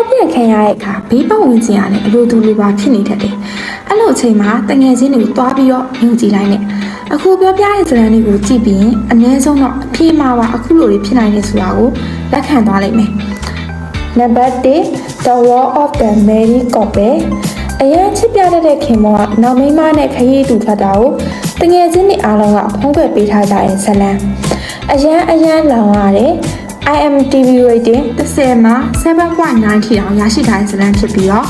က်ပြက်ခံရတဲ့အခါဘေးပတ်ဝန်းကျင်ကလည်းအလိုတူလိုပါဖြစ်နေတတ်တယ်အဲ့လိုအချိန်မှာတငယ်ချင်းတွေကိုတွားပြီးတော့ယုံကြည်လိုက်နဲ့အခုပြောပြတဲ့ဇာတ်လမ်းတွေကိုကြည့်ပြီးရင်အနည်းဆုံးတော့အပြေမှာပါအခုလိုတွေဖြစ်နိုင်တယ်ဆိုတာကိုလက်ခံသွားလိုက်မယ်နံပါတ်1 The War of the Mary Couple အရန်ချစ်ပြတတ်တဲ့ခင်မောကနောက်မိန်းမနဲ့ခရီးတူထွက်တာကိုတငယ်ချင်းတွေအားလုံးကဖုံးကွယ်ပေးထားကြတဲ့ဇတ်လံအရန်အရန်လောင်ရတယ် IMDb rating 30မှာ7.9ထိအောင်ရရှိထားတဲ့ဇတ်လံဖြစ်ပြီးတော့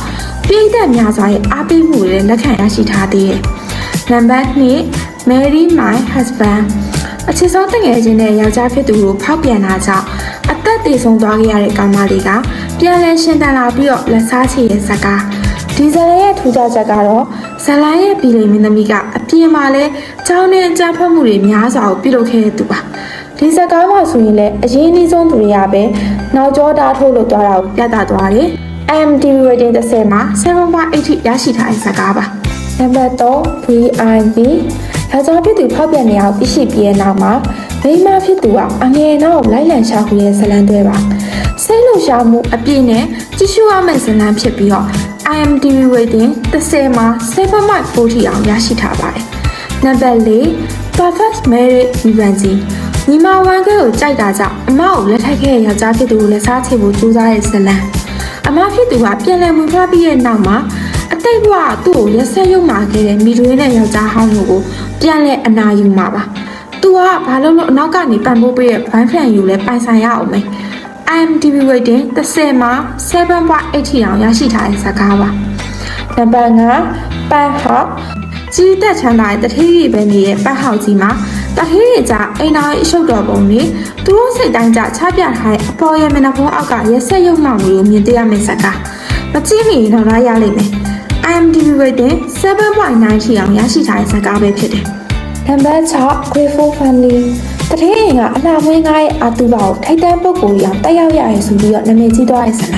ပြည်သက်များစွာရဲ့အားပေးမှုတွေလည်းလက်ခံရရှိထားသေးတယ်နံပါတ်2 Mary My Husband အချစ်ဆုံးတငယ်ချင်းနဲ့ယောက်ျားဖြစ်သူကိုဖောက်ပြန်တာကြောင့်အသက်သေဆုံးသွားခဲ့ရတဲ့ကောင်မလေးကပြန်လည်ရှင်တန်လာပြီးတော့လက်စားချေတဲ့ဇက်ကားဒီဇလန်ရဲ့ထူးခြားချက်ကတော့ဇလန်ရဲ့ပြည်လိမင်းသမီးကအပြင်မှာလဲကြောင်းနဲ့အကြမ်းဖက်မှုတွေများစွာကိုပြုလုပ်ခဲ့တဲ့သူပါ ဒီဇက်ကားမှာဆိုရင်လည်းအရင်းအနှီးဆုံးသူတွေကပဲနောက်ကျောတားထုတ်လို့သွားတာကိုပြသသွားတယ် IMDb rating 30မှာ7.8ထိရရှိထားတဲ့ဇက်ကားပါနံပါတ်3 VIV ယောက်ျားဖြစ်သူဖောက်ပြန်နေအောင်သိရှိပြီးတဲ့နောက်မှာမိန်းမဖြစ်သူကအငယ်နောက်လိုက်လံရှာဖွေတဲ့ဇလံတွဲပါစိတ်လှုပ်ရှားမှုအပြည့်နဲ့ကြည့်ရှုရမယ့်ဇလံဖြစ်ပြီးတော့ IMDb rating 30မှာ7.4ထိအောင်ရရှိထားပါတယ်နံပါတ်4 Perfect Marriage Revenge ညီမဝန်ကဲကိုကြိုက်တာကြောင့်အမကိုလက်ထပ်ခဲ့တဲ့ယောက်ျားဖြစ်သူကိုလက်စားချေဖို့ကြိုးစားတဲ့ဇလံအမဖြစ်သူကပြန်လည်မွေးဖွားပြီးတဲ့နောက်မှာအတိတ်ဘဝကသူ့ကိုရက်ဆက်ရုံမာခဲ့တဲ့မိတွင်းနဲ့ယောက်ျားဟောင်းတို့ကိုပြန်လဲအနာယူမှာပါ။ तू ကဘာလို့လို့အနောက်ကနေပံ့ပိုးပေးတဲ့ဘိုင်းဖန်ယူလဲပိုင်ဆိုင်ရအောင်မယ်။ IMDb rating 30မှာ7.8ထိအောင်ရရှိထားတဲ့ဇာတ်ကားပါ။နံပါတ်5ပန်းဟောက်ကြီးတက်ချမ်းသာတဲ့တထေးကြီးပဲနေတဲ့ပတ်ဟောက်ကြီးမှာ တထေးကြီးကြအိမ်တော်ရဲ့အရှုပ်တော်ပုံတွေသူတို့စိတ်တိုင်းကြချပြထားတဲ့အပေါ်ရဲ့မျက်နှာဖုံးအောက်ကရက်ဆက်ရုံမှမှုကိုမြင်တွေ့ရမယ့်ဇာတ်ကားမကြည့်မိရင်တော့ရလိမ့်မယ်။ IMDb rating 7.9ထိအောင်ရရှိထားတဲ့ဇာတ်ကားပဲဖြစ်တယ်။နံပါတ်6 Grateful Family တထင်းအိမ်ကအလှမွေးငါးရဲ့အာတူပါကိုထိုက်တန်းပုဂ္ဂိုလ်ကြီးအောင်တက်ရောက်ရရဆိုပြီးတော့နာမည်ကြီးသွားတဲ့ဇာတ်လ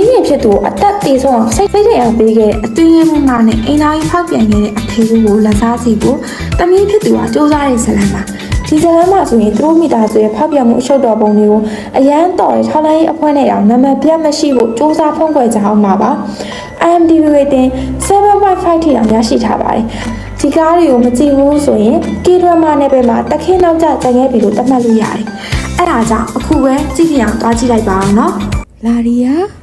မ်း။မိခင်ဖြစ်သူကိုအသက်တေဆုံးအောင်စိတ်ဖိတ်တဲ့အောင်ပေးခဲ့တဲ့အသွင်ရမှုမှနဲ့အိမ်သားကြီးဖောက်ပြန်ခဲ့တဲ့အဖေကိုလက်စားစီကိုတမီးဖြစ်သူကစူးစမ်းတဲ့ဇာတ်လမ်းပါ။ဒီဇာတ်လမ်းမှာဆိုရင်သူတို့မိသားစုရဲ့ဖောက်ပြန်မှုအရှုပ်တော်ပုံတွေကိုအရန်တော်တဲ့ထောက်လိုင်းအဖွဲ့နဲ့တောင်နာမည်ပြတ်မရှိဖို့စူးစမ်းဖုံးကွယ်ကြအောင်ပါပါ။ IMDb rating 7.5ထိအောင်ရရှိထားပါတယ်။ဒီကားတွေကိုမကြည့်ဘူးဆိုရင်ကေဒရမာနယ်ပယ်မှာတခင်းနောက်ကျကျန်ခဲ့ပြီလို့သတ်မှတ်လို့ရတယ်။အဲ့ဒါကြောင့်အခုပဲကြည့်ပြအောင်တွားကြည့်လိုက်ပါအောင်နော်။လာရီယာ